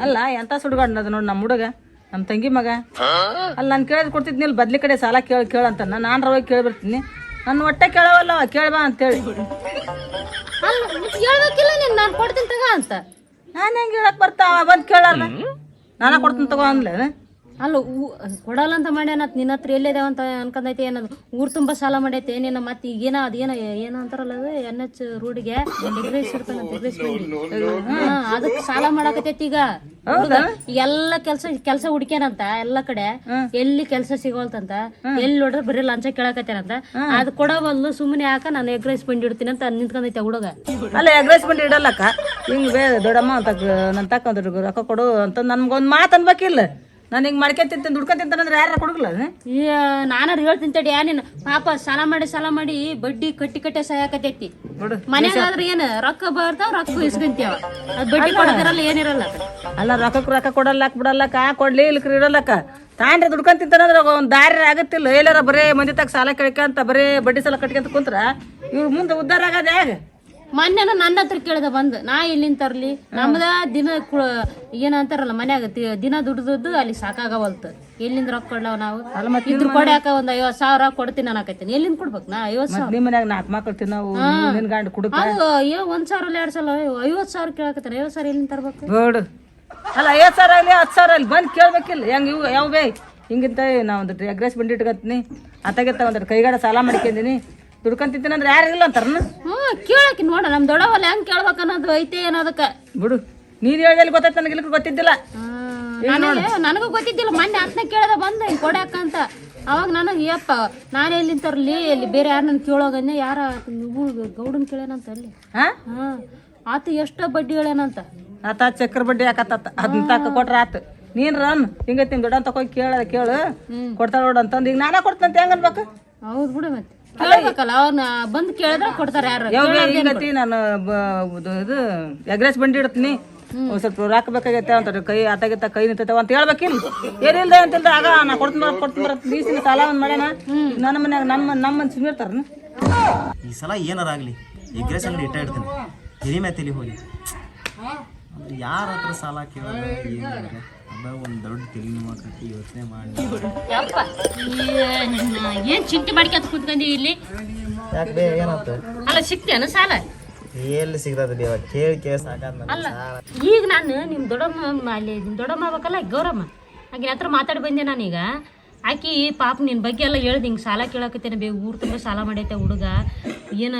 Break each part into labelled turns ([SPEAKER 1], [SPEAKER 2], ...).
[SPEAKER 1] ಅಲ್ಲ ಎಂತ ಸುಡ್ಗಾಡ್ ಅದು ನೋಡಿ ನಮ್ಮ ಹುಡುಗ? ನಮ್ಮ ತಂಗಿ ಮಗ? ಅಲ್ಲ ನಾನು ಕೇಳಿದ್ ಕೊಡ್ತಿದ್ನಿ ಇಲ್ಲಿ ಬದ್ಲಿ ಕಡೆ ಸಾಲ ಕೇಳಿ ಕೇಳಂತ ನಾನು ರವಾಗಿ ಕೇಳಿ ಬರ್ತೀನಿ ನನ್ನ ಹೊಟ್ಟೆ ಕೇಳವಲ್ಲ ಕೇಳ್ಬಾ ಅಂತೇಳಿ.
[SPEAKER 2] ಹೇಳ್ಬೇಕಿಲ್ಲ ನೀನು? ನಾನು ಕೊಡ್ತೀನಿ ತಗೋ ಅಂತ.
[SPEAKER 1] ನಾನು ಹೆಂಗೆ ಹೇಳಕ್ ಬರ್ತಾವ? ಬಂದು ಕೇಳಲ್ಲ. ನಾನ ಕೊಡ್ತೀನಿ ತಗೋ ಅನ್ಲೇ
[SPEAKER 2] ಅಲ್ಲ ಊ- ಕೊಡಲ್ಲ ಅಂತ ಮಾಡ್ಯಾನತ್ ನಿನ್ನ ಹತ್ರ ಎಲ್ಲಿದಾವ ಅಂತ ಅನ್ಕೊಂಡೈತಿ ಏನದು? ಊರ್ ತುಂಬಾ ಸಾಲ ಮಾಡೈತೆ ಏನೇನ ಮತ್ತೆ ಈಗೇನ ಅದೇನೋ ಅದೇನ ಏನೋ ಅಂತಾರಲ್ಲ ಅದು ಎನ್ ಎಚ್ ರೋಡ್ಗೆ ಅದಕ್ಕೆ ಸಾಲ ಮಾಡಾಕತೈತಿ ಈಗ. ಹುಡ್ಗ ಎಲ್ಲ ಕೆಲ್ಸ ಕೆಲ್ಸ ಹುಡ್ಕ್ಯಾನಂತ ಎಲ್ಲ ಕಡೆ ಎಲ್ಲಿ ಕೆಲ್ಸ ಸಿಗೋಲ್ತಂತ ಎಲ್ಲಿ ನೋಡ್ರೆ ಬರೀ ಲಂಚ ಕೇಳಕತ್ತೇನಂತ ಅದ್ ಕೊಡೋ ಬದಲು ಸುಮ್ಮನೆ ಯಾಕ ನಾನು ಎಗ್ ರೈಸ್ ಬಂದಿಡ್ತೀನಿ ಅಂತ ನಿಂತ್ಕೊಂಡೈತೆ ಹುಡುಗ.
[SPEAKER 1] ಅಲ್ಲ ಎಗ್ರೆಸ್ ಬಂದು ಇಡಲ್ಲಕ್ಕ? ಹಿಂಗೆ ಬೇ ದೊಡ್ಡಮ್ಮ ಅಂತ ನನ್ನ ತಕ್ಕ ರೊಕ್ಕ ಕೊಡು ಅಂತ ನನ್ಗೊಂದು ಮಾತು ಅನ್ಬೇಕಿಲ್ಲ. ನಾನು ಹಿಂಗೆ ತಿಂತ ದುಡ್ಕೊಂತಿಂತಾನಂದ್ರೆ ಯಾರು ಕೊಡಗಲ್ಲ
[SPEAKER 2] ನಾನಾರು ಹೇಳ್ತೀನಿ ತಡಿ ಯಾ ನೀನು? ಪಾಪ ಸಾಲ ಮಾಡಿ ಸಾಲ ಮಾಡಿ ಬಡ್ಡಿ ಕಟ್ಟಿ ಕಟ್ಟೆ ಸಹಾಯಕತೈತಿ
[SPEAKER 1] ನೋಡು
[SPEAKER 2] ಮನ್ಯಾಗ ಆದ್ರೆ ಏನ್ ರೊಕ್ಕ ಬರ್ತಾವ ರೊಕ್ಕ ಇಸ್ಕೊಂತೀವ. ಅದು ಬಡ್ಡಿ ಕೊಡೋದಿರಲ್ಲ ಏನಿರಲ್ಲ
[SPEAKER 1] ಅಲ್ಲ ರೊಕ್ಕಕ್ಕೆ ರೊಕ್ಕ ಬಿಡಲ್ಲ ಬಿಡಲ್ಲಕ್ಕ ಕೊಡ್ಲಿ ಇಲ್ಕ್ರಿ ಇಡಲ್ಲಕ್ಕ ತಾಂಡ್ರೆ ದುಡ್ಕೊಂಡ್ ತಿಂತಾನಂದ್ರೆ ಒಂದು ದಾರಿ ಆಗತ್ತಿಲ್ಲ. ಎಲ್ಲಾರ ಬರೇ ಮಂದಿ ತಗ ಸಾಲ ಕೇಳ್ಕೊಂತ ಬರೇ ಬಡ್ಡಿ ಸಾಲ ಕಟ್ಕೊಂತ ಕುಂತ್ರ ಇವ್ರ ಮುಂದೆ ಉದ್ಧಾರ ಆಗದ ಹೇಗ?
[SPEAKER 2] ಮೊನ್ನೆನ ನನ್ನ ಹತ್ರ ಕೇಳಿದೆ ಬಂದ್ ನಾ ಎಲ್ಲಿಂದ ತರ್ಲಿ? ನಮ್ದ ದಿನ ಕು- ಏನ ಅಂತಾರಲ್ಲ ಮನ್ಯಾಗ ತಿ- ದಿನ ದುಡ್ದದ್ದು ಅಲ್ಲಿ ಸಾಕಾಗವಲ್ತು. ಎಲ್ಲಿಂದ ರೊಕ್ಕ ಕೊಡ್ಲಾವ ನಾವು? ಇದ್ರ ಕೊಡ್ಯಾಕ ಒಂದ್ ಐವತ್ ಸಾವಿರ ಕೊಡ್ತೀನಿ ಅನ್ನಕತ್ತೀನಿ. ಎಲ್ಲಿಂದ ಕೊಡ್ಬೇಕು ನಾ? ಐವತ್ ಸಾವಿರ.
[SPEAKER 1] ನಿಮ್ಮ ಮನ್ಯಾಗ ನಾಲ್ಕು ಮಕ್ಳು ತಿನ್ನವು ನಿನ್ ಗಂಡ ಕುಡುಕ.
[SPEAKER 2] ಅದು ಏ ಒಂದ್ ಸಾವಿರ ಎರಡ್ ಸಾವಿರ ಐವತ್ ಸಾವಿರ ಕೇಳಕತ್ತಾರ. ಐವತ್ ಸಾವಿರ ಎಲ್ಲಿಂದ ತರ್ಬೇಕು?
[SPEAKER 1] ಕೊಡು ಅಲ್ಲ ಐವತ್ತು ಸಾವಿರ ಆಗಲಿ ಹತ್ತು ಸಾವಿರ ಅಲ್ಲಿ ಬಂದು ಕೇಳ್ಬೇಕಿಲ್ಲ. ಹೆಂಗೆ ಇವು ಯಾವ ಬೇ? ಹಿಂಗಿಂತ ನಾ ಒಂದು ಎಗ್ರೆಸ್ ಬಂದಿಟ್ಕತ್ತೀನಿ ಇಟ್ಕೊತೀನಿ. ಅತ್ತಾಗೆತ್ತ ಒಂದ್ ಕೈಗಾಡ ಸಾಲ ಮಾಡ್ಕೊಂಡಿನಿ ದುಡ್ಕೊಂಡ್ ಯಾರಿಲ್ಲ ಯಾರು ಅಂತಾರನ
[SPEAKER 2] ಹ್ಞೂ ಕೇಳಕ್ಕೆ ನೋಡ ನಮ್ ದೊಡ್ಡವಲ್ಲ ಹೆಂಗೆ ಕೇಳ್ಬೇಕು ಅನ್ನೋದು ಐತೆ ಅನ್ನೋದಕ್ಕ.
[SPEAKER 1] ಬಿಡು ನೀನು ಹೇಳಿದಲ್ಲಿ ಗೊತ್ತಾಯ್ತು ನನಗೆ ಇಲ್ಲಿ ಗೊತ್ತಿದ್ದಿಲ್ಲ.
[SPEAKER 2] ನನಗೆ ನನಗೂ ಗೊತ್ತಿದ್ದಿಲ್ಲ ಮೊನ್ನೆ ಅತ್ನ ಕೇಳಿದೆ ಬಂದ ಹಿಂಗೆ ಕೊಡಕ್ಕಂತ ಅಂತ. ಅವಾಗ ನನಗೆ ಯಪ್ಪ ನಾನು ಇಲ್ಲಿ ತರ್ಲಿ ಇಲ್ಲಿ ಬೇರೆ ಯಾರನ್ನ ಕೇಳೋಗಂದೆ ಯಾರ ಇವ್ಳು ಗೌಡನ್ ಕೇಳೇನಂತ ಅಲ್ಲಿ.
[SPEAKER 1] ಹಾಂ?
[SPEAKER 2] ಆತ ಎಷ್ಟು ಬಡ್ಡಿ ಹೇಳ್ಯಾನಂತ
[SPEAKER 1] ಆತ ಚಕ್ರ ಬಡ್ಡಿ ಹಾಕತ್ತ ಅದನ್ನ ತಕ್ಕ ಕೊಟ್ರ ಆತು. ನೀನು ರನ್ ಹಿಂಗೈತಿ ನಿಮ್ಮ ದೊಡ್ಡ ಹೋಗಿ ಕೇಳ ಕೇಳು. ಕೊಡ್ತಾಳ ನೋಡು ಅಂತಂದು ಈಗ ನಾನೇ ಕೊಡ್ತಂತ ಹೆಂಗನ್ಬೇಕು
[SPEAKER 2] ಹೌದು ಬಿಡು ಮತ್ತೆ. ಕೇಳ್ಬೇಕಲ್ಲ ಅವ್ರನ್ನ ಬಂದು ಕೇಳಿದ್ರೆ ಕೊಡ್ತಾರೆ ಯಾರು.
[SPEAKER 1] ಹಿಂಗೈತಿ ನಾನು ಬ- ಇದು- ಇದು ಎಗ್ರೆಸ್ ಬಂಡಿ ಇಡ್ತೀನಿ ಒಂದ್ ಸ್ವಲ್ಪ ರೊಕ್ಕ ಬೇಕಾಗೈತೆ ಅಂತಾರೆ ಕೈ ಆತಾಗಿತ್ತ ಕೈ ನಿಂತೈತೆ ಅಂತ ಹೇಳ್ಬೇಕಿನ್ ಏನಿಲ್ಲ ಅಂತಿಲ್ಲ ಆಗ ನಾ ಕೊಡ್ತೀನಿ ಬರ ಕೊಡ್ತೀನಿ ಬರ ಬೀಸಿನ ಸಾಲ ಒಂದ್ ಮಾಡ್ಯಾನ. ನನ್ನ ಮನ್ಯಾಗ ನಮ್ಮ ನಮ್ಮ ಮನ್ಸು ಮೀರ್ತಾರನ
[SPEAKER 3] ಈ ಸಲ ಏನಾರ ಆಗಲಿ ಎಗ್ರೆಸ್ ಅಂಗಡಿ ಇಟ್ಟ ಇಡ್ತೀನಿ. ಹಿರಿಮೆ ಹೋಗಿ. ಅಂದ್ರೆ ಯಾರ ಹತ್ರ ಸಾಲ ಕೇಳೋದು ಏನು ಮಾಡೋದು? ಅದ ಒಂದು ದೊಡ್ಡ ತಲೆ ನೋವಾಕತಿ ಯೋಚನೆ ಮಾಡಿ.
[SPEAKER 2] ಯಪ್ಪ ಈ ಚಿಂತೆ ಮಾಡ್ಕೊಂತ ಕುತ್ಕೊಂಡಿ ಇಲ್ಲಿ?
[SPEAKER 3] ಯಾಕೆ ಬೇ ಏನಾಯ್ತು?
[SPEAKER 2] ಅಲ್ಲ ಸಿಗ್ತೇನ ಸಾಲ?
[SPEAKER 3] ಎಲ್ಲಿ ಸಿಗ್ತದೆ ಬೇವ ಕೇಳಿ ಕೇಳಿ ಸಾಕಾದ
[SPEAKER 2] ಅಲ್ಲ ಈಗ ನಾನು ನಿಮ್ಮ ದೊಡ್ಡಮ್ಮ ಅಲ್ಲಿ ನಿಮ್ಮ ದೊಡ್ಡಮ್ಮ ಆಗ್ಬೇಕಲ್ಲ ಗೌರಮ್ಮ. ಆಕಿನ ಹತ್ರ ಮಾತಾಡಿ ಬಂದೆ ನಾನೀಗ. ಆಕಿ ಪಾಪ ನಿನ್ ಬಗ್ಗೆ ಎಲ್ಲ ಹೇಳ್ದು ಹಿಂಗೆ ಸಾಲ ಕೇಳಕತ್ತೇನೆ ಬೇ ಊರು ತುಂಬ ಸಾಲ ಮಾಡೈತೆ ಹುಡುಗ. ಏನು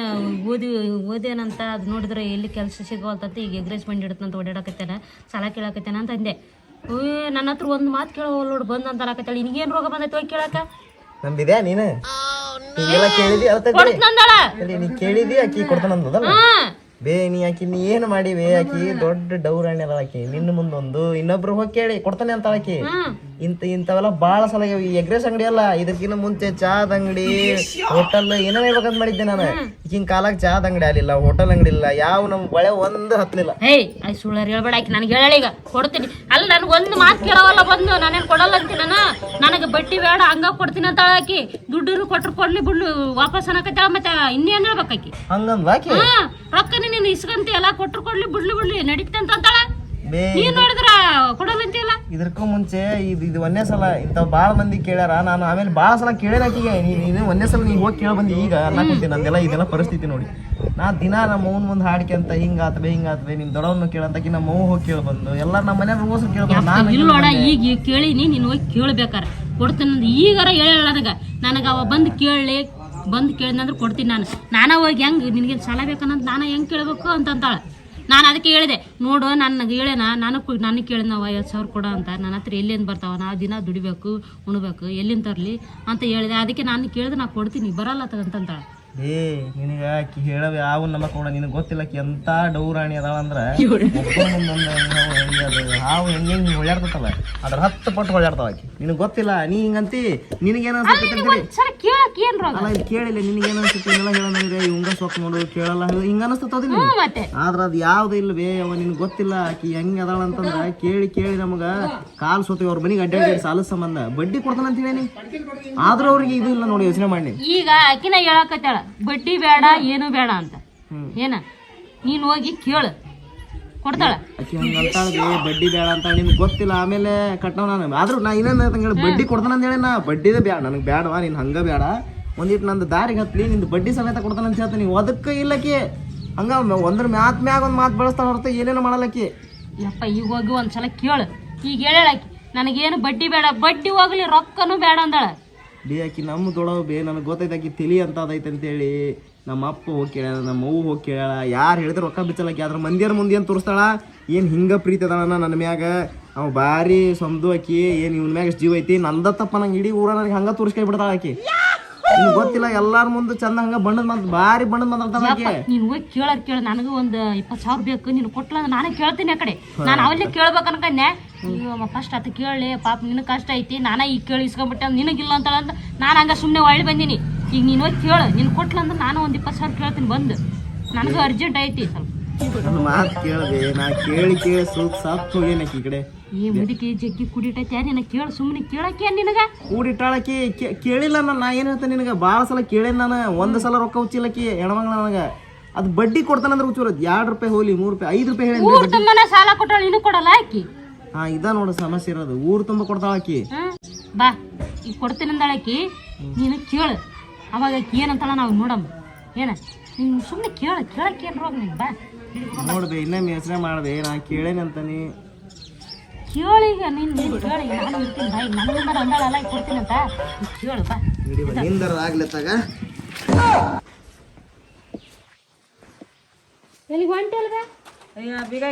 [SPEAKER 2] ಓದಿ ಓದೇನಂತ ಅದು ನೋಡಿದ್ರೆ ಎಲ್ಲಿ ಕೆಲಸ ಸಿಗೋಲ್ತಂತ ಈಗ ಎಗ್ರೆಸ್ ಬಂದು ಇಡತ್ತಂತ ಓಡಾಡಕತ್ತೇನೆ ಸಾಲ ಕೇಳಕತ್ತೇನೆ ಅಂತ ಅಂದೆ. ನನ್ನ ಹತ್ರ ಒಂದು ಮಾತು ಕೇಳೋ ನೋಡು ಬಂದು ಅಂತ ಅನ್ನಕತ್ತಾಳೆ. ನಿನಗೇನು ರೋಗ ಬಂದೈತೆ ಹೋಗಿ ಕೇಳಕ?
[SPEAKER 3] ನಂಬಿದ್ಯಾ ನೀನು? ಕೇಳಿದಿ ಅರ್ಥ ನೀ ಕೇಳಿದಿ ಆಕಿ ಕೊಡ್ತಾನಂದದಲ್ಲ ಬೇ ನೀ ಆಕಿ ನೀ ಏನು ಮಾಡಿವೆ ಆಕಿ ದೊಡ್ಡ ಡೌರಾಣಿ ಅದ ಆಕಿ ನಿನ್ನ ಮುಂದೊಂದು. ಇನ್ನೊಬ್ರು ಹೋಗಿ ಕೇಳಿ ಕೊಡ್ತಾನೆ ಅಂತ ಆಕಿ ಇಂತ ಇಂಥವೆಲ್ಲ ಭಾಳ ಸಲ ಆಗ್ಯಾವ. ಈ ಎಗ್ರೆಸ್ ಅಂಗಡಿ ಅಲ್ಲ ಇದಕ್ಕಿಂತ ಮುಂಚೆ ಚಹಾದ ಅಂಗಡಿ ಹೋಟೆಲ್ ಏನೇನು ಹೇಳ್ಬೇಕಂತ ಮಾಡಿದ್ದೆ ನಾನು. ಈಗಿನ ಕಾಲಕ್ಕೆ ಚಹಾದ ಅಂಗಡಿ ಅಲ್ಲಿಲ್ಲ ಹೋಟೆಲ್ ಅಂಗಡಿ ಇಲ್ಲ ಯಾವ ನಮ್ ಒಳೆ ಒಂದು ಹತ್ತಲಿಲ್ಲ
[SPEAKER 2] ಆಯ್ ಸುಳ್ಳು ಹೇಳ್ಬೇಡ ಆಕಿ ನನಗೆ ಹೇಳೀಗ ಕೊಡ್ತೀನಿ. ಅಲ್ಲ ನನಗೆ ಒಂದು ಮಾತು ಕೇಳವಲ್ಲ ಬಂದು ನಾನೇನು ಕೊಡಲ್ಲ ಅಂತೀನಿ ನಾನು. ನನಗೆ ಬಟ್ಟಿ ಬೇಡ ಹಂಗ ಕೊಡ್ತೀನಿ ಅಂತ ಆಕಿ. ದುಡ್ಡು ಕೊಟ್ರು ಕೊಡ್ಲಿ ಬಿಡ್ಲು ವಾಪಸ್ ಅನ್ನಕತ್ತಾಳ ಮತ್ತೆ ಇನ್ನೇನು
[SPEAKER 3] ಹೇಳ್ಬೇಕಾಕಿ
[SPEAKER 2] ಹಾ ರೊಕ್ಕನ ನೀನು ಇಸ್ಕಂತಿ ಎಲ್ಲ ಕೊಟ್ರು ಕೊಡ್ಲಿ ಬಿಡ್ಲಿ ಬಿಡ್ಲಿ ನಡೀತಂತ ಅಂತಾಳ
[SPEAKER 3] ಬೇ
[SPEAKER 2] ನೋಡಿದ್ರ?
[SPEAKER 3] ಇದಕ್ಕೂ ಮುಂಚೆ ಇದು ಇದು ಒಂದೇ ಸಲ ಇಂಥ ಭಾಳ ಮಂದಿ ಕೇಳ್ಯಾರ. ನಾನು ಆಮೇಲೆ ಭಾಳ ಸಲ ಆಕಿಗೆ ನೀನು ಒಂದೇ ಸಲ ನೀ ಹೋಗಿ ಕೇಳಿ ಬಂದಿ. ಈಗ ಅನ್ನಕೊಂತೀನಿ ನಂದೆಲ್ಲ ಇದೆಲ್ಲ ಪರಿಸ್ಥಿತಿ ನೋಡಿ. ನಾ ದಿನ ನಮ್ಮ ಅವ್ನ ಮುಂದೆ ಹಾಡ್ಕೊಂತ ಹಿಂಗಾತ್ಬೆ ಹಿಂಗಾತ್ಬೆ ನಿಮ್ಮ ದೊಡ್ಡವನ್ನ ಕೇಳಂತಕಿ ನಮ್ಮ ಅವ್ವ ಹೋಗಿ ಕೇಳಿ ಬಂದು. ಎಲ್ಲ ನಮ್ಮ ಮನೆ ರೋಸ್ ಕೇಳ್ಬಂದು ನಾನು
[SPEAKER 2] ಇಲ್ಲ ನೋಡ ಈಗ ಈಗ ಕೇಳಿನಿ ನೀನು ಹೋಗಿ ಕೇಳ್ಬೇಕಾರ. ಕೊಡ್ತೀನಿ ಈಗಾರ ಹೇಳ ನನಗೆ ನನಗೆ ಅವ ಬಂದು ಕೇಳಲಿ ಬಂದು ಕೇಳಿದಂದ್ರೆ ಕೊಡ್ತೀನಿ ನಾನು. ನಾನೇ ಹೋಗಿ ಹೆಂಗೆ ನಿನಗೆ ಸಾಲ ಬೇಕನ್ನೋದು ನಾನು ಹೆಂಗೆ ಕೇಳಬೇಕು ಅಂತಂತಾಳೆ ನಾನು ಅದಕ್ಕೆ ಹೇಳಿದೆ, ನೋಡು ನನ್ನ ಹೇಳೇನ? ನಾನು ಕು- ನನಗೆ ಕೇಳಿದ್ನವ ಐವತ್ತು ಸಾವಿರ ಕೊಡ ಅಂತ. ನನ್ನ ಹತ್ರ ಎಲ್ಲಿಂದ ಬರ್ತಾವ ನಾ ದಿನ ದುಡಿಬೇಕು, ಉಣ್ಬೇಕು, ಎಲ್ಲಿಂದ ತರಲಿ ಅಂತ ಹೇಳಿದೆ. ಅದಕ್ಕೆ ನಾನು ಕೇಳಿದೆ, ನಾ ಕೊಡ್ತೀನಿ, ಬರಲ್ಲ ಅಂತಂತಾಳೆ
[SPEAKER 3] ಏ ನಿನಗ ಆಕಿ ಹೇಳವ ಯಾವ ನಮ್ಮ ಕೂಡ ನಿನಗೆ ಗೊತ್ತಿಲ್ಲ ಆಕಿ ಎಂತ ಡೌರಾಣಿ ಅದಾಳ ಅಂದ್ರ ಹಾವು ಹೆಂಗೆ ಹೆಂಗೆ ಹೊಳ್ಯಾಡ್ತಲ್ಲ ಅದ್ರ ಹತ್ತು ಪಟ್ಟು ಹೊಳ್ಯಾಡ್ತಾವ ಆಕಿ. ನಿನಗೆ ಗೊತ್ತಿಲ್ಲ ನೀ ಹಿಂಗಂತಿ ನಿನಗೇನ ಅಲ್ಲ ಇದು ಕೇಳಿಲ್ಲ ನಿನಗೇನು ಅನ್ಸುತ್ತೆ ಇದೆಲ್ಲ ಹೇಳ ನನಗೆ ಇವಂಗ ಸೊಕ್ ನೋಡು ಕೇಳಲ್ಲ ಹಿಂಗ ಅನಸ್ತದ ಆದ್ರ ಅದು ಯಾವ್ದು ಇಲ್ವೇ ಅವ ನಿನ್ಗೆ ಗೊತ್ತಿಲ್ಲ ಆಕಿ ಹೆಂಗ್ ಅದಾಳ ಅಂತಂದ್ರ ಕೇಳಿ ಕೇಳಿ ನಮಗ ಕಾಲ್ ಸೋತಿ ಅವ್ರ ಮನಿಗೆ ಅಡ್ಡಾಡಿ ಸಾಲ ಸಂಬಂಧ. ಬಡ್ಡಿ ಕೊಡ್ತಾನ ಅಂತ ಹೇಳಿ ಆದ್ರ ಅವ್ರಿಗೆ ಇದು ಇಲ್ಲ ನೋಡಿ ಯೋಚನೆ ಮಾಡಿ.
[SPEAKER 2] ಈಗ ಆಕಿನ ಹೇಳಕತ್ತಾಳ ಬಡ್ಡಿ ಬೇಡ ಏನು ಬೇಡ ಅಂತ. ಏನ? ನೀನು ಹೋಗಿ ಕೇಳು. ಕೊಡ್ತಾಳ.
[SPEAKER 3] ಆಕಿ ಹಂಗ ಅಂತಾಳ್ರಿ ಬಡ್ಡಿ ಬೇಡ ಅಂತ ನಿಮ್ಗೆ ಗೊತ್ತಿಲ್ಲ ಆಮೇಲೆ ಕಟ್ಟವ ನಾನು. ಆದ್ರೂ ನಾ ಇನ್ನೇನು ಹೇಳಿ ಬಡ್ಡಿ ಕೊಡ್ತಾನ ಅಂತ ಹೇಳಿ ನಾ ಬಡ್ಡಿದೇ ಬೇಡ ನನಗೆ ಬೇಡವಾ ನೀನು ಹಂಗ ಬೇಡ ಒಂದಿಟ್ಟು ನಂದು ದಾರಿಗೆ ಹತ್ಲಿ ನಿಂದು ಬಡ್ಡಿ ಸಮೇತ ಕೊಡ್ತಾನ ಅಂತ ಹೇಳ್ತೀನಿ. ಅದಕ್ಕೆ ಇಲ್ಲಕಿ ಹಂಗ ಒಂದ್ರ ಮ್ಯಾತ್ ಮ್ಯಾಗ ಒಂದು ಮಾತು ಬೆಳೆಸ್ತಾಳ ಹೊರತು ಏನೇನು ಮಾಡಲಕ್ಕಿ
[SPEAKER 2] ಯಪ್ಪ ಈಗ ಹೋಗಿ ಒಂದ್ಸಲ ಕೇಳು. ಈಗ ಹೇಳಾಕಿ ನನಗೇನು ಬಡ್ಡಿ ಬೇಡ ಬಡ್ಡಿ ಹೋಗ್ಲಿ ರೊಕ್ಕನು ಬೇಡ ಅಂದಾಳ.
[SPEAKER 3] ಡಿ ಆಕಿ ನಮ್ಮ ದೊಡವ ಬೇ, ನನಗೆ ಗೊತ್ತೈತೆ ಆಕಿ ತಿಳಿ ಅಂತ ಅದೈತೆ ಅಂತೇಳಿ. ನಮ್ಮ ಅಪ್ಪ ಹೋಗಿ ಕೇಳ್ಯಾಳ, ನಮ್ಮ ಅವ್ವ ಹೋಗಿ ಕೇಳ್ಯಾಳ. ಯಾರು ಹೇಳಿದ್ರೆ ರೊಕ್ಕ ಬಿಚ್ಚಲಾಕಿ ಅದ್ರ ಮಂದಿಯರ ಮುಂದೆ ಏನು ತೋರಿಸ್ತಾಳ. ಏನು ಹಿಂಗೆ ಪ್ರೀತಿ ಅದಾಳ ನನ್ನ ಮ್ಯಾಗ? ಅವ ಭಾರಿ ಸಮದು ಆಕಿ, ಏನು ಇವನ ಮ್ಯಾಗ ಜೀವ ಐತಿ ನಂದ ತಪ್ಪ ನಂಗೆ ಇಡೀ ಊರ ನನಗೆ ಹಂಗೆ ತೋರಿಸ್ಕೈ ಬಿಡ್ತಾಳ ಆಕಿ. ಗೊತ್ತಿಲ್ಲ ಎಲ್ಲಾರ ಮುಂದೆ ಚಂದ ಹಂಗ ಬಣ್ಣದ ಮಾತು ಭಾರಿ ಬಣ್ಣದ ಮಂದ್ ಅಂತ
[SPEAKER 2] ನೀನು ಹೋಗಿ ಕೇಳಾರ ಕೇಳ ನನಗೂ ಒಂದು ಇಪ್ಪತ್ತು ಸಾವಿರ ಬೇಕು ನೀನು ಕೊಟ್ಲ ನಾನೇ ಕೇಳ್ತೀನಿ ಆ ಕಡೆ. ನಾನು ಅವಲ್ಲೇ ಕೇಳ್ಬೇಕು ಅನ್ಕೊಂಡೆ. ಫಸ್ಟ್ ಅತ್ತ ಕೇಳಿ ಪಾಪ ನಿನ್ ಕಷ್ಟ ಐತಿ ನಾನೇ ಈಗ ಕೇಳಿ ಇಸ್ಕೊಂಬಿಟ್ಟೆ ನಿನಗಿಲ್ಲ ಅಂತ ಅಂತ ನಾನು ಹಂಗ ಸುಮ್ಮನೆ ಒಳ್ಳೆ ಬಂದಿನಿ. ಈಗ ನೀನು ಹೋಗಿ ಕೇಳು ನೀನು ಕೊಟ್ಲ ಅಂದ್ರೆ ನಾನು ಒಂದು ಇಪ್ಪತ್ತು ಸಾವಿರ ಕೇಳ್ತೀನಿ ಬಂದು. ನನಗೂ ಅರ್ಜೆಂಟ್ ಐತಿ ಸ್ವಲ್ಪ.
[SPEAKER 3] ನನ್ನ ಮಾತು ಕೇಳದೆ ನಾ ಕೇಳಿ ಕೇಳಿ ಸುತ್ತ ಸತ್ತು ಹೋಗೇನಕಿ ಈ ಕಡೆ.
[SPEAKER 2] ಈ ಮುದುಕಿ ಜಗ್ಗಿ ಕುಡಿತೈತೆ ನಿನ್ನ ಕೇಳು ಸುಮ್ಮನೆ ಕೇಳಕ್ಕೆ ನಿನಗ?
[SPEAKER 3] ಕೂಡಿಟ್ಟಾಳಕಿ ಕೇಳಿಲ್ಲ ನಾನು ನಾ ಏನು ಹೇಳ್ತೇನೆ ನಿನಗೆ? ಭಾಳ ಸಲ ಕೇಳೇನಿ ನಾನು ಒಂದು ಸಲ ರೊಕ್ಕ ಉಚ್ಚಿಲ್ಲಕಿ ಹೆಣ್ಮಗಳ ನನಗೆ. ಅದು ಬಡ್ಡಿ ಕೊಡ್ತಾನಂದ್ರೆ ಹುಚ್ಚೂರ ಎರಡು ರೂಪಾಯಿ ಹೋಗ್ಲಿ ಮೂರು ರೂಪಾಯಿ ಐದು ರೂಪಾಯಿ ಹೇಳಿ
[SPEAKER 2] ಊರ್ ತುಂಬಾನ ಸಾಲ ಕೊಟ್ಟಾಳ ನೀನು ಕೊಡಲ್ಲ ಆಕಿ?
[SPEAKER 3] ಹಾಂ ಇದ ನೋಡು ಸಮಸ್ಯೆ ಇರೋದು. ಊರು ತುಂಬ ಕೊಡ್ತಾಳ ಆಕಿ.
[SPEAKER 2] ಬಾ ಈಗ ಕೊಡ್ತೀನಿ ಅಂದಾಳಕಿ ನೀನು ಕೇಳು. ಅವಾಗ ಆಕಿ ಏನಂತಾಳ ನಾವು ನೋಡಮ್ಮ. ಏನ? ನೀನು ಸುಮ್ಮನೆ ಕೇಳು ಕೇಳಕ್ಕೆ ಏನು ರೋಗ ನೀನು ಬಾ.
[SPEAKER 3] ನೋಡ್ದೆ ಇನ್ನೊಮ್ಮೆ ಯೋಚನೆ ಮಾಡ್ದೆ ನಾ ಕೇಳೇನಿ ನೀ
[SPEAKER 2] ಕೇಳೀಗ ನೀನು ನೀನು ಕೇಳಿ ನಾನು ಇರ್ತೀನಿ ಅಂದಾಳಲ್ಲ
[SPEAKER 3] ನಿಂದರ ಆಗ್ಲತ್ತಾಗ
[SPEAKER 2] ಎಲ್ಲಿಗೆ ಹೊಂಟಿ ಅಲ್ಗ?
[SPEAKER 1] ಅಯ್ಯ ಬೀಗ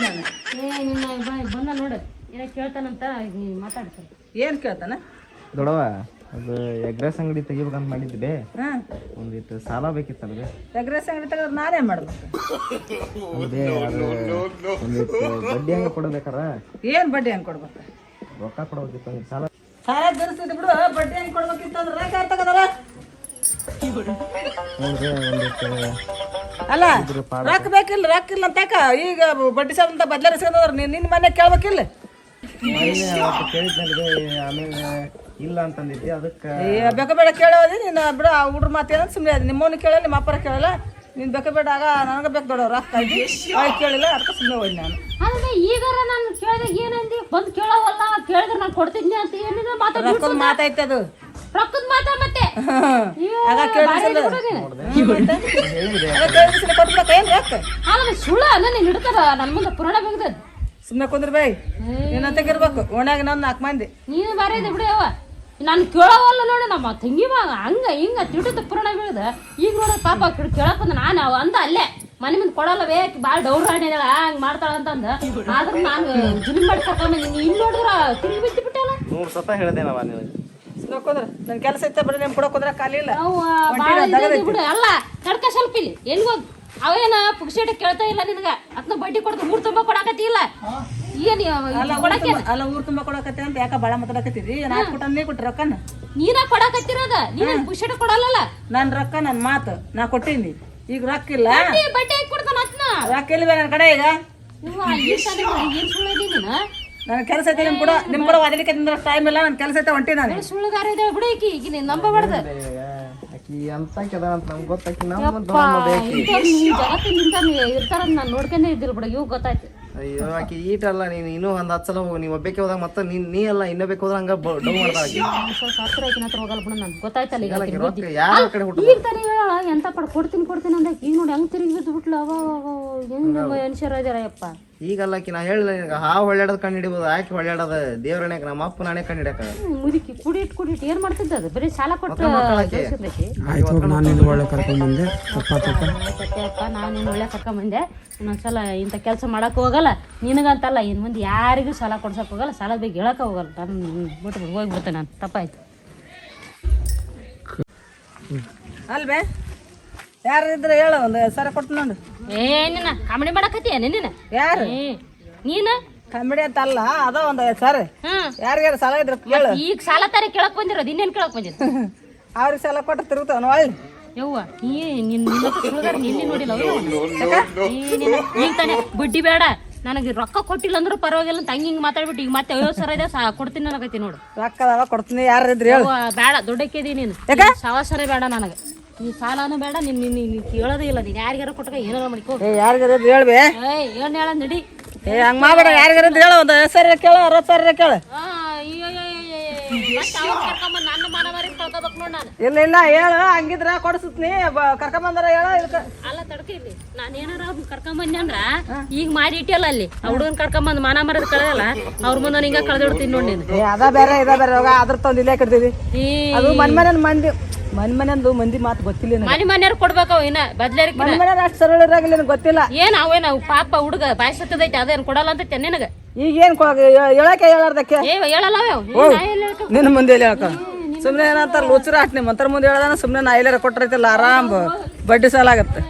[SPEAKER 1] ನಾನು.
[SPEAKER 2] ಏ ನಿನ್ನ ಬಂದ ನೋಡು ಏನೋ ಕೇಳ್ತಾನಂತ ನೀನು ಮಾತಾಡ್ತಾರೆ
[SPEAKER 1] ಏನು ಕೇಳ್ತಾನ?
[SPEAKER 3] ದೊಡವ ಅದು ಎಗ್ರೆಸ್ ಅಂಗಡಿ ತೆಗಿಬೇಕಂತ ಮಾಡಿದ್ರೆ
[SPEAKER 1] ಹಾಂ.
[SPEAKER 3] ಒಂದಿಟ್ಟು ಸಾಲ ಬೇಕಿತ್ತು ಅಲ್ವೇ
[SPEAKER 1] ಎಗ್ರೆಸ್ ಅಂಗಡಿ ತೆಗೆದ್ರೆ ನಾನೇ ಮಾಡ್ಬೇಕು.
[SPEAKER 3] ಅದೇ ಅದು ಒಂದಿಟ್ಟು ಬಡ್ಡಿ ಹಂಗೆ ಕೊಡ್ಬೇಕಾರ?
[SPEAKER 1] ಏನು ಬಡ್ಡಿ ಹಂಗೆ ಕೊಡ್ಬೇಕು?
[SPEAKER 3] ರೊಕ್ಕ ಕೊಡ್ಬೇಕಿತ್ತು ಸಾಲ.
[SPEAKER 1] ಸಾಲ ತೀರಿಸ್ತಿದ್ದೆ ಬಿಡು ಬಡ್ಡಿ ಹಂಗೆ ಕೊಡ್ಬೇಕಿತ್ತಂದ್ರೆ ರೇಖೆ ಯಾರ್
[SPEAKER 3] ನೋಡ್ರಿ ಒಂದಿಟ್ಟು
[SPEAKER 1] ಅಲ್ಲ ರೊಕ್ಕ ಬೇಕಿಲ್ಲ ರೊಕ್ಕ ಇಲ್ಲ ಅಂತ ಈಗ ಬಡ್ಡಿ ಸಾಲ ಬದಲಾಯಿಸ್ಕೊಂಡ್ರ ನೀನು ನಿನ್ನ ಮನೆ ಕೇಳ್ಬೇಕಿಲ್ಲ?
[SPEAKER 3] ಕೇಳಿದ್ನಲ್ವೇ ಆಮೇಲೆ ಇಲ್ಲ ಅಂತಂದಿದ್ದೆ ಅದಕ್ಕೆ
[SPEAKER 1] ಏ ಬೇಕ ಬೇಡ ಕೇಳೋದಿ ನೀನು ಬಿಡ ಆ ಹುಡ್ರ ಮಾತೇನ ಸುಮ್ಮನೆ ಅದು. ನಿಮ್ಮವನು ಕೇಳಲ್ಲ ನಿಮ್ಮ ಅಪ್ಪರ ಕೇಳಲ್ಲ. ನೀನು ಬೇಕ ಬೇಡ ಆಗ ನನಗೆ ಬೇಕು ದೊಡ್ಡವ್ರ ರೊಕ್ಕ ಐತಿ ಅವ್ರಿಗೆ ಕೇಳಿಲ್ಲ ಅದಕ್ಕೆ ಸುಮ್ಮನೆ ಹೋಗಿ ನಾನು.
[SPEAKER 2] ಅಂದ್ರೆ ಈಗಾರ ನಾನು ಕೇಳಿದಾಗ ಏನಂದಿ? ಬಂದು ಕೇಳೋವಲ್ಲ ಕೇಳಿದ್ರೆ ನಾನು ಕೊಡ್ತಿದ್ನಿ ಅಂತ ಏನಿದೆ ಮಾತಾಡ
[SPEAKER 1] ರೊಕ್ಕದ ಮಾತೈತೆ ಅದು.
[SPEAKER 2] ರೊಕ್ಕದ ಮಾತಾ ಮತ್ತೆ?
[SPEAKER 1] ಆಗ
[SPEAKER 2] ನೀನು.
[SPEAKER 1] ಆಗ ಕೊಟ್ಬಿಡಕ ಏನು ರೊಕ್ಕ
[SPEAKER 2] ಅಲ್ಲ ಸುಳ್ಳ ನನ್ನ ಹಿಡ್ತಾರ ನನ್ನ ಮುಂದೆ ಪುರಾಣ ಬೇಕದ
[SPEAKER 1] ಸುಮ್ಮನೆ ಕುಂದ್ರ ಬೈ ನೀನು ಇರ್ಬೇಕು ಓಣ್ಯಾಗ ನಾನು ನಾಲ್ಕು ಮಂದಿ.
[SPEAKER 2] ನೀನು ಬಾರಿ ಇದೆ ಬಿಡು ಯವ್ವ. ನಾನು ಕೇಳೋವಲ್ಲ ನೋಡಿ ನಮ್ಮ ತಂಗಿ ಮಗ ಹಂಗ ಹಿಂಗ ತಿಡುತ್ತ ಪುರಾಣ ಬೀಳದ. ಈಗ ನೋಡ ಪಾಪ ಕೇಳಕ್ ಬಂದ ನಾನು ಅವ ಅಂದ ಅಲ್ಲೇ. ಮನೆ ಮುಂದೆ ಕೊಡಲ್ಲ ಬೇಕು ಭಾಳ ಡೌರ್ ಆಡಿದಾಳ ಹಂಗ ಮಾಡ್ತಾಳ ಅಂತಂದ ಆದ್ರೆ ನಾನು ಜುಲಿ ಮಾಡಿ ಕರ್ಕೊಂಬಂದಿ ನೀ ಇಲ್ಲಿ ನೋಡಿದ್ರ ತಿರುಗಿ ಬಿದ್ದು ಬಿಟ್ಟಲ್ಲ
[SPEAKER 3] ನೂರು ಸತ ಹೇಳ್ದೆ ನಾವ ನಿನಗೆ
[SPEAKER 1] ಸುಮ್ಮನೆ ನನ್ನ ಕೆಲಸ ಐತೆ ಬಿಡಿ ನಿಮ್ಗೆ ಕೊಡಕ್ ಹೋದ್ರ ಖಾಲಿ ಇಲ್ಲ.
[SPEAKER 2] ಬಿಡು. ಅಲ್ಲ ತಡ್ಕ ಸ್ವಲ್ಪ ಇಲ್ಲಿ. ಎಲ್ಲಿ ಹೋಗ್? ಅವೇನ ಪುಕ್ಷೇಟ ಕೇಳ್ತಾ ಇಲ್ಲ ನಿನಗೆ. ಅದನ್ನ ಬಡ್ಡಿ ಕೊಡ್ತು ಮೂರ್ ತುಂಬ ಕೊಡಾಕತಿ ಇಲ್ಲ. ಏನ್
[SPEAKER 1] ಅಲ್ಲ ಊರ್ ತುಂಬ- ಅಲ್ಲ ಊರು ತುಂಬ ಕೊಡಕತ್ತೆ ಅಂತ ಯಾಕ ಬಾಳ ಮಾತಾಡಕತ್ತಿದ್ರಿ ಕೊಟ್ಟಿ ರೊಕ್ಕನ.
[SPEAKER 2] ನೀನ ಕೊಡಾಕತ್ತಿರೋದ? ನೀನ ಪುಕ್ಷೇಟ ಕೊಡಲ್ಲ
[SPEAKER 1] ನನ್ನ ರೊಕ್ಕ ನನ್ನ ಮಾತು ನಾ ಕೊಟ್ಟೀನಿ. ಈಗ ರೊಕ್ಕ ಇಲ್ಲ?
[SPEAKER 2] ಕೊಡ್ತಾನ
[SPEAKER 1] ರೊಕ್ಕ ಇಲ್ವೇ ನನ್ನ ಕಡೆ ಈಗ?
[SPEAKER 2] ನೀವು ಅಲ್ಲಿ ತಾನೇ ಏನ್ ಸುಳ್ಳು ನೀನು?
[SPEAKER 1] ನನ್ನ ಕೆಲಸ ಐತೆ ನಿಮ್ ಕೂಡ ನಿಮ್ ಕೂಡ ಒದಲಿಕ್ಕೆ ತಿಂದ್ರೆ ಟೈಮ್ ಇಲ್ಲ ನನ್ನ ಕೆಲಸ ಐತೆ ಹೊಂಟಿ ನಾನು.
[SPEAKER 2] ಸುಳ್ಳುಗಾರ ಇದೆ ಬಿಡು ಈಕಿ ಈಗ ನೀನ್ ನಂಬಬಾರ್ದು.
[SPEAKER 3] ಅಂತ ನಮ್ಗೆ ಗೊತ್ತಾಕಿ ನಮ್ಮ
[SPEAKER 2] ಜಗತ್ತಿನಿಂದ ಇರ್ತಾರ ನಾನು ನೋಡ್ಕೊಂಡೇ ಇದ್ದಿಲ್ಲ ಬಿಡು ಇವ್ ಗೊತ್ತಾಯ್ತು.
[SPEAKER 3] ಅಯ್ಯೋ ಆಕಿ ಈಟಲ್ಲ ನೀನು ಇನ್ನೂ ಒಂದ್ ಹತ್ತು ಸಲ ಹೋಗಿ. ನೀವು ಒಬ್ಬಕ್ಕೆ ಹೋದಾಗ ಮತ್ತೆ ನೀನ್ ನೀ ಅಲ್ಲ ಇನ್ನೊಬ್ಬಕ್ಕೆ ಹೋದ್ರೆ ಹಂಗ ಡೌ
[SPEAKER 2] ಸ್ವಲ್ಪ ಹತ್ರ ಆಕಿನ ಹತ್ರ ಹೋಗಲ್ಲ ಬಿಡು ನನ್ಗೆ ಗೊತ್ತಾಯ್ತಲ್ಲ ಈಗ ಆಕಿನ್ ಬುದ್ಧಿ.
[SPEAKER 3] ರೊಕ್ಕ ಯಾರ ಕಡೆ ಹುಟ್ಟು
[SPEAKER 2] ಈಗ ತಾನೇ ಹೇಳೋಣ ಎಂತ ಪಡ್ ಕೊಡ್ತೀನಿ ಕೊಡ್ತೀನಿ ಅಂದ್ರೆ ಈಗ ನೋಡಿ ಹೆಂಗ್ ತಿರುಗಿ ಬಿದ್ದು ಬಿಟ್ಲು ಅವ ಹೆಂಗ್ ಮನುಷ್ಯರ ಇದಾರ ಯಪ್ಪ
[SPEAKER 3] ಈಗಲ್ಲ ಆಕಿ ನಾ ಹೇಳಿಲ್ಲ ನಿನಗೆ ಹಾವು ಹೊಳ್ಯಾಡೋದು ಕಣ್ಣು ಹಿಡಿಬೋದು ಆಕೆ ಹೊಳ್ಯಾಡೋದ ದೇವ್ರಣ್ಣ ನಮ್ಮ ಅಪ್ಪ ನಾನೇ ಕಣ್ಣು ಹಿಡಿಯಕ.
[SPEAKER 2] ಮುದುಕಿ ಕುಡಿಟ್ ಕುಡಿಟ್ ಏನ್ ಮಾಡ್ತಿದ್ದ ಅದು? ಬರೀ ಸಾಲ ಕೊಟ್ಟು
[SPEAKER 4] ಆಯ್ತು ಹೋಗಿ ನಾನು ನಿನ್ನ ಒಳ್ಳೆ ಕರ್ಕೊಂಡ್ ಬಂದೆ. ತಪ್ಪ
[SPEAKER 2] ತಪ್ಪ. ನಾನು ನಿನ್ನ ಒಳ್ಳೆ ಕರ್ಕೊಂಬಂದೆ ಇನ್ನೊಂದ್ಸಲ ಇಂಥ ಕೆಲಸ ಮಾಡಕ್ ಹೋಗಲ್ಲ. ನಿನಗಂತಲ್ಲ ಇನ್ ಮುಂದೆ ಯಾರಿಗೂ ಸಾಲ ಕೊಡ್ಸಕ್ ಹೋಗಲ್ಲ. ಸಾಲ ಬಗ್ಗೆ ಹೇಳಕ್ ಹೋಗಲ್ಲ. ನಾನು ಬಿಟ್ಟು ಹೋಗ್ಬಿಡ್ತೇನೆ ನಾನು. ತಪ್ಪಾಯ್ತು.
[SPEAKER 1] ಅಲ್ವೇ? ಯಾರು ಇದ್ರೆ ಹೇಳ ಒಂದು ಸರ ಕೊಟ್ಟು ನೋಡು.
[SPEAKER 2] ಏ ನಿನ್ನ ಕಾಮಿಡಿ ಮಾಡಕತ್ತೀಯ ನಿನ್ನ
[SPEAKER 1] ಯಾರು?
[SPEAKER 2] ನೀನ?
[SPEAKER 1] ಕಾಮಿಡಿ ಅಂತ ಅಲ್ಲ ಅದ ಒಂದು ಸರ್.
[SPEAKER 2] ಯಾರ್ಯಾರ
[SPEAKER 1] ಯಾರಿಗಾರು ಸಾಲ ಇದ್ರೆ ಕೇಳು.
[SPEAKER 2] ಈಗ ಸಾಲ ತಾರಿ ಕೇಳಕ್ ಬಂದಿರೋದು ಇನ್ನೇನ್ ಕೇಳಕ್ ಬಂದಿರ
[SPEAKER 1] ಅವ್ರಿಗೆ ಸಾಲ ಕೊಟ್ಟು ತಿರುಗ್ತಾವ ಒಳ್ಳೆ.
[SPEAKER 2] ಯವ್ವ ನೀ ನಿನ್ ನಿನ್ನ ನಿನ್ನೆ ನೋಡಿಲ್ಲ ಈಗ ತಾನೇ ಬಡ್ಡಿ ಬೇಡ ನನಗೆ ರೊಕ್ಕ ಕೊಟ್ಟಿಲ್ಲ ಅಂದ್ರೆ ಪರವಾಗಿಲ್ಲ ಅಂತ ಹಂಗ ಹಿಂಗ್ ಮಾತಾಡ್ಬಿಟ್ಟು ಈಗ ಮತ್ತೆ ಐವತ್ತು ಸಾವಿರ ಇದೆ ಸಾ ಕೊಡ್ತೀನಿ ನನಗೈತಿ ನೋಡು.
[SPEAKER 1] ರೊಕ್ಕ ಕೊಡ್ತೀನಿ ಯಾರು ಇದ್ರೆ
[SPEAKER 2] ಬೇಡ ದೊಡ್ಡಕ್ಕಿದಿ ನೀನು. ಸವಾಸರೇ ಬೇಡ ನನಗೆ. ನೀ ಸಾಲನೂ ಬೇಡ ನಿನ್ ನಿನ್ ನೀನ್ ಕೇಳೋದೇ ಇಲ್ಲ ನೀನ್ ಯಾರಿಗಾರ ಕೊಟ್ಟಕ ಏನಾರ ಮಾಡ್ಕೋ
[SPEAKER 1] ಏ ಯಾರಿಗಾರ ಹೇಳ್ಬೇ.
[SPEAKER 2] ಏಯ್ ಏನ್ ಹೇಳ ನಡಿ.
[SPEAKER 1] ಏ ಹಂಗ್ ಮಾಡ್ಬೇಡ ಯಾರಿಗಾರ ಹೇಳ ಒಂದು ಐವತ್ತು ಸಾವಿರ ಕೇಳ ಅರವತ್ತು ಸಾವಿರ ಕೇಳ.
[SPEAKER 2] ನಾನು.
[SPEAKER 1] ಇಲ್ಲ ಇಲ್ಲ ಹೇಳ ಹಂಗಿದ್ರ ಕೊಡಿಸ್ತೀನಿ ಕರ್ಕೊಂಬಂದ್ರ ಹೇಳ
[SPEAKER 2] ಅಲ್ಲ ತಡ್ಕ ಇಲ್ಲಿ. ನಾನು ಏನಾರ ಅವ್ನ್ ಕರ್ಕೊಂಬಂದೆ ಅಂದ್ರ ಈಗ ಮಾಡಿ ಇಟ್ಟಿಯಲ್ಲ ಅಲ್ಲಿ. ಹುಡುಗನ್ ಕರ್ಕೊಂಬಂದ್ ಮಾನ ಮರದ ಕಳೆಯಲ್ಲ ಅವ್ರ ಮುಂದೆ ಹಿಂಗ ಕಳೆದಿಡ್ತೀನಿ ನೋಡಿ ನೀನು.
[SPEAKER 1] ಏ ಅದ ಬೇರೆ ಇದ ಬೇರೆ ಹೋಗ ಅದ್ರ ತಂದು ಇಲ್ಲೇ ಕಟ್ತೀವಿ
[SPEAKER 2] ಈ
[SPEAKER 1] ಅದು ಮನ್ ಮನೆ ಮಂದಿ. ಮನ್ ಮನೆಂದು ಮಂದಿ ಮಾತು ಗೊತ್ತಿಲ್ಲ ನನಗೆ.
[SPEAKER 2] ಮನೆ ಮನೆಯವ್ರು ಕೊಡ್ಬೇಕು ಅವ್ ಇನ್ನ ಬದ್ಲೇರಿ
[SPEAKER 1] ಮನ್ ಮನೆ ಅಷ್ಟು ಸರಳ ಇರಾಗಿಲ್ಲ ನನಗೆ ಗೊತ್ತಿಲ್ಲ.
[SPEAKER 2] ಏನ್ ಅವೇನ ಅವ್ ಪಾಪ ಹುಡುಗ ಬಾಯ್ ಸತ್ತದೈತಿ ಅದೇನ್ ಕೊಡಲ್ಲ ಅಂತ ನಿನಗ?
[SPEAKER 1] ಈಗೇನ್ ಹೇಳಕ್ಕೆ ಹೇಳಾರ್ದಕ್ಕೆ?
[SPEAKER 2] ಏ ಹೇಳಲ್ಲ ಅವ ಏ, ನಾ ಎಲ್ಲಿ ಹೇಳ್ಕ-
[SPEAKER 1] ನಿನ್ನ ಮುಂದೆ ಎಲ್ಲಿ ಹೇಳ್ಕ? ಸುಮ್ಮನೆ ಏನಂತಾರ ಲೂಚರ ಹಾಕ್ನಿ ಮಂತ್ರ ಮುಂದೆ ಹೇಳ್ದಾನ ಸುಮ್ಮನೆ ನಾ ಎಲ್ಲಾರ ಕೊಟ್ಟರೈತಿಲ್ಲ ಆರಾಮ್ ಬಡ್ಡಿ ಸಾಲ ಆಗತ್ತೆ